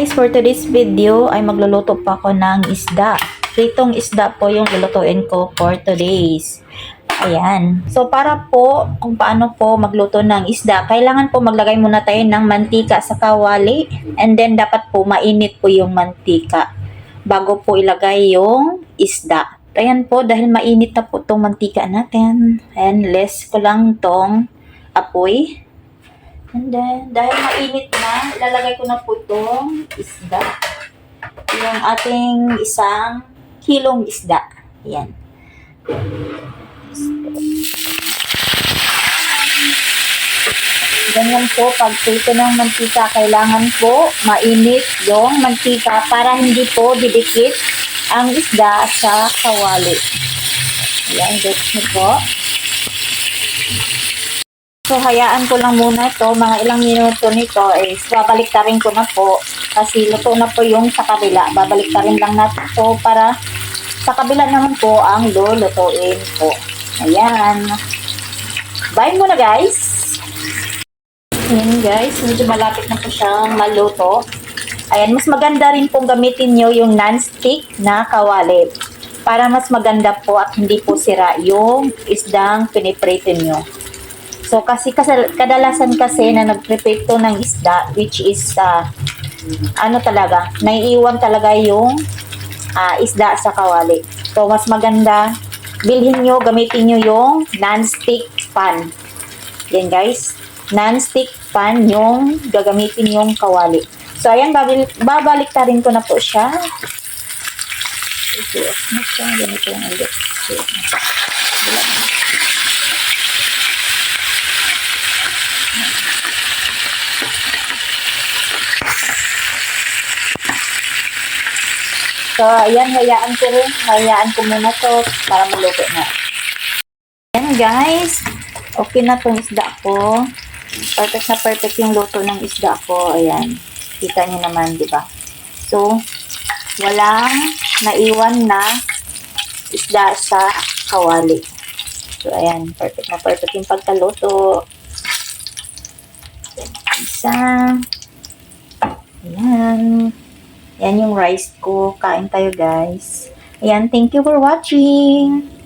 guys, for today's video ay magluluto pa ako ng isda. Pritong isda po yung lulutuin ko for today's. Ayan. So para po kung paano po magluto ng isda, kailangan po maglagay muna tayo ng mantika sa kawali and then dapat po mainit po yung mantika bago po ilagay yung isda. Ayan po, dahil mainit na po itong mantika natin. And less ko lang tong apoy. And then, dahil mainit na, ilalagay ko na po itong isda. Yung ating isang kilong isda. Ayan. Ganyan po, pag prito ng mantika, kailangan po mainit yung mantika para hindi po didikit ang isda sa kawali. Ayan, gets nyo po. So, hayaan ko lang muna ito. Mga ilang minuto nito is babalik rin ko na po. Kasi luto na po yung sa kabila. Babalik rin lang natin po para sa kabila naman po ang lulutuin po. Ayan. Bye muna guys. Ayan guys, medyo malapit na po siyang maluto. Ayan, mas maganda rin pong gamitin nyo yung non-stick na kawali. Para mas maganda po at hindi po sira yung isdang piniprito nyo. So, kasi, kasi kadalasan kasi na nag-prepare to ng isda, which is, uh, ano talaga, naiiwan talaga yung ah, isda sa kawali. So, mas maganda, bilhin nyo, gamitin nyo yung non-stick pan. Yan guys, non-stick pan yung gagamitin yung kawali. So, ayan, babalik, babalik rin ko na po siya. Ito, ano ganito yung ulit. So, So, ayan, hayaan ko rin. Hayaan ko muna to para maluto na. Ayan, guys. Okay na tong isda ko. Perfect na perfect yung luto ng isda ko. Ayan. Kita nyo naman, di ba? So, walang naiwan na isda sa kawali. So, ayan. Perfect na perfect yung pagkaluto. Isa. Ayan. Yan yung rice ko. Kain tayo, guys. Ayan, thank you for watching.